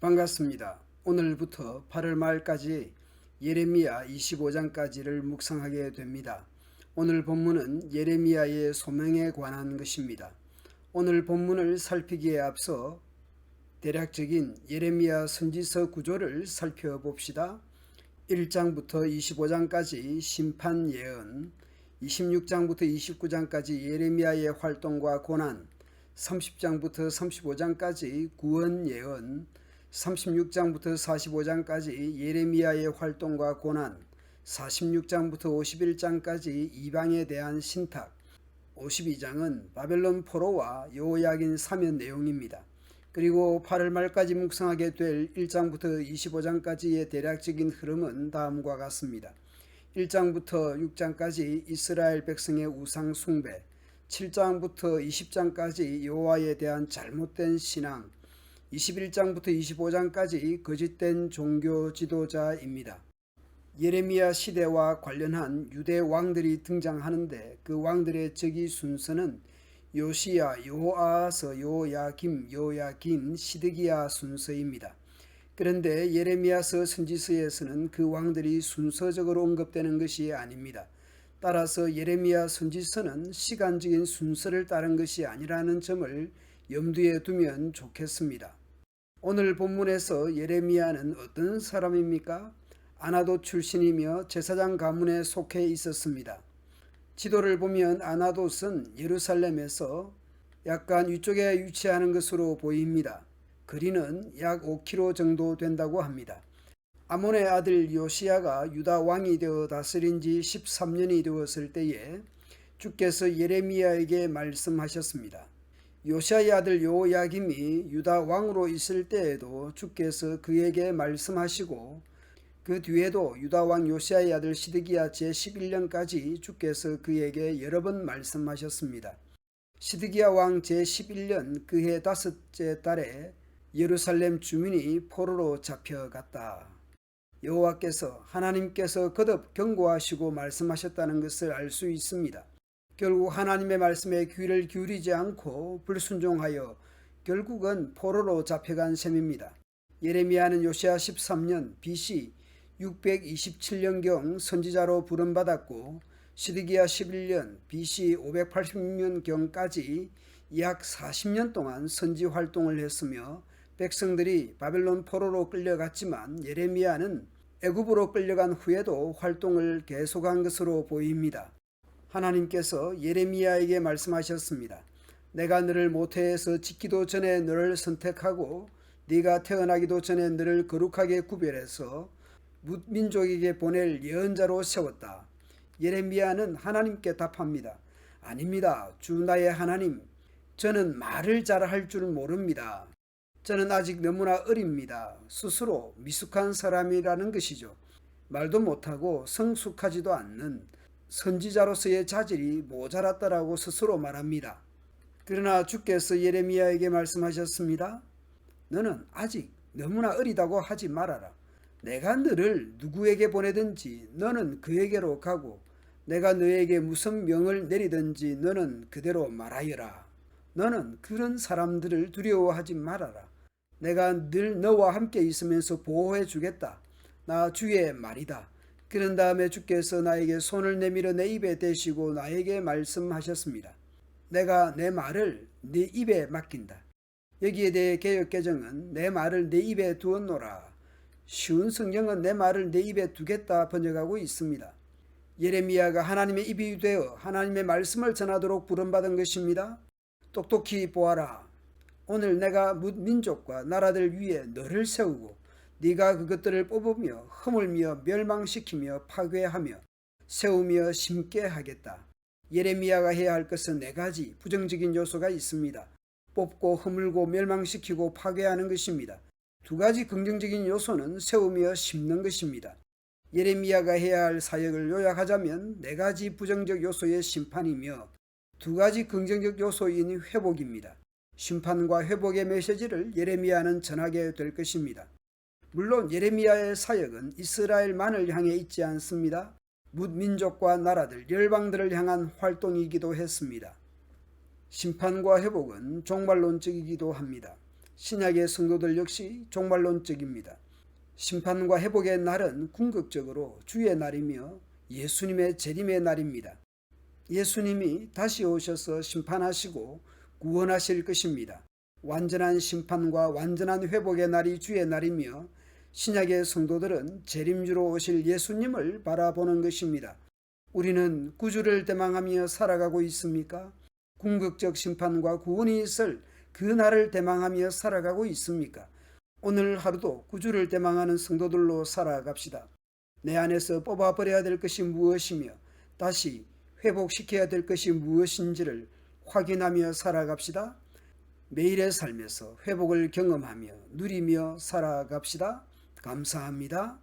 반갑습니다. 오늘부터 8월 말까지 예레미야 25장까지를 묵상하게 됩니다. 오늘 본문은 예레미야의 소명에 관한 것입니다. 오늘 본문을 살피기에 앞서 대략적인 예레미야 선지서 구조를 살펴봅시다. 1장부터 25장까지 심판 예언, 26장부터 29장까지 예레미야의 활동과 고난, 30장부터 35장까지 구원 예언, 36장부터 45장까지 예레미야의 활동과 고난, 46장부터 51장까지 이방에 대한 신탁, 52장은 바벨론 포로와 여호야긴 사면 내용입니다. 그리고 8월 말까지 묵상하게 될 1장부터 25장까지의 대략적인 흐름은 다음과 같습니다. 1장부터 6장까지 이스라엘 백성의 우상 숭배, 7장부터 20장까지 여호와에 대한 잘못된 신앙, 21장부터 25장까지 거짓된 종교 지도자입니다. 예레미야 시대와 관련한 유대 왕들이 등장하는데 그 왕들의 즉위 순서는 요시야, 요아서, 요야김, 요야긴, 시드기야 순서입니다. 그런데 예레미야서 선지서에서는 그 왕들이 순서적으로 언급되는 것이 아닙니다. 따라서 예레미야 선지서는 시간적인 순서를 따른 것이 아니라는 점을 염두에 두면 좋겠습니다. 오늘 본문에서 예레미야는 어떤 사람입니까? 아나도 출신이며 제사장 가문에 속해 있었습니다. 지도를 보면 아나돗은 예루살렘에서 약간 위쪽에 위치하는 것으로 보입니다. 거리는 약 5km 정도 된다고 합니다. 아몬의 아들 요시야가 유다 왕이 되어 다스린 지 13년이 되었을 때에 주께서 예레미야에게 말씀하셨습니다. 요시아의 아들 요야김이 유다 왕으로 있을 때에도 주께서 그에게 말씀하시고 그 뒤에도 유다 왕 요시아의 아들 시드기야 제11년까지 주께서 그에게 여러 번 말씀하셨습니다. 시드기야 왕 제11년 그해 다섯째 달에 예루살렘 주민이 포로로 잡혀갔다. 여호와께서 하나님께서 거듭 경고하시고 말씀하셨다는 것을 알 수 있습니다. 결국 하나님의 말씀에 귀를 기울이지 않고 불순종하여 결국은 포로로 잡혀간 셈입니다. 예레미야는 요시아 13년 BC 627년경 선지자로 부름받았고 시드기야 11년 BC 586년경까지 약 40년 동안 선지 활동을 했으며 백성들이 바벨론 포로로 끌려갔지만 예레미야는 애굽으로 끌려간 후에도 활동을 계속한 것으로 보입니다. 하나님께서 예레미야에게 말씀하셨습니다. 내가 너를 모태에서 짓기도 전에 너를 선택하고 네가 태어나기도 전에 너를 거룩하게 구별해서 뭇민족에게 보낼 예언자로 세웠다. 예레미야는 하나님께 답합니다. 아닙니다. 주 나의 하나님, 저는 말을 잘 할 줄 모릅니다. 저는 아직 너무나 어립니다. 스스로 미숙한 사람이라는 것이죠. 말도 못하고 성숙하지도 않는 선지자로서의 자질이 모자랐다라고 스스로 말합니다. 그러나 주께서 예레미야에게 말씀하셨습니다. 너는 아직 너무나 어리다고 하지 말아라. 내가 너를 누구에게 보내든지 너는 그에게로 가고 내가 너에게 무슨 명을 내리든지 너는 그대로 말하여라. 너는 그런 사람들을 두려워하지 말아라. 내가 늘 너와 함께 있으면서 보호해 주겠다. 나 주의 말이다. 그런 다음에 주께서 나에게 손을 내밀어 내 입에 대시고 나에게 말씀하셨습니다. 내가 내 말을 네 입에 맡긴다. 여기에 대해 개혁 개정은 내 말을 내 입에 두었노라. 쉬운 성경은 내 말을 내 입에 두겠다 번역하고 있습니다. 예레미야가 하나님의 입이 되어 하나님의 말씀을 전하도록 부름받은 것입니다. 똑똑히 보아라. 오늘 내가 민족과 나라들 위에 너를 세우고 네가 그것들을 뽑으며 허물며 멸망시키며 파괴하며 세우며 심게 하겠다. 예레미야가 해야 할 것은 네 가지 부정적인 요소가 있습니다. 뽑고 허물고 멸망시키고 파괴하는 것입니다. 두 가지 긍정적인 요소는 세우며 심는 것입니다. 예레미야가 해야 할 사역을 요약하자면 네 가지 부정적 요소의 심판이며 두 가지 긍정적 요소인 회복입니다. 심판과 회복의 메시지를 예레미야는 전하게 될 것입니다. 물론 예레미야의 사역은 이스라엘만을 향해 있지 않습니다. 묻민족과 나라들, 열방들을 향한 활동이기도 했습니다. 심판과 회복은 종말론적이기도 합니다. 신약의 성도들 역시 종말론적입니다. 심판과 회복의 날은 궁극적으로 주의 날이며 예수님의 재림의 날입니다. 예수님이 다시 오셔서 심판하시고 구원하실 것입니다. 완전한 심판과 완전한 회복의 날이 주의 날이며 신약의 성도들은 재림주로 오실 예수님을 바라보는 것입니다. 우리는 구주를 대망하며 살아가고 있습니까? 궁극적 심판과 구원이 있을 그 날을 대망하며 살아가고 있습니까? 오늘 하루도 구주를 대망하는 성도들로 살아갑시다. 내 안에서 뽑아버려야 될 것이 무엇이며 다시 회복시켜야 될 것이 무엇인지를 확인하며 살아갑시다. 매일의 삶에서 회복을 경험하며 누리며 살아갑시다. 감사합니다.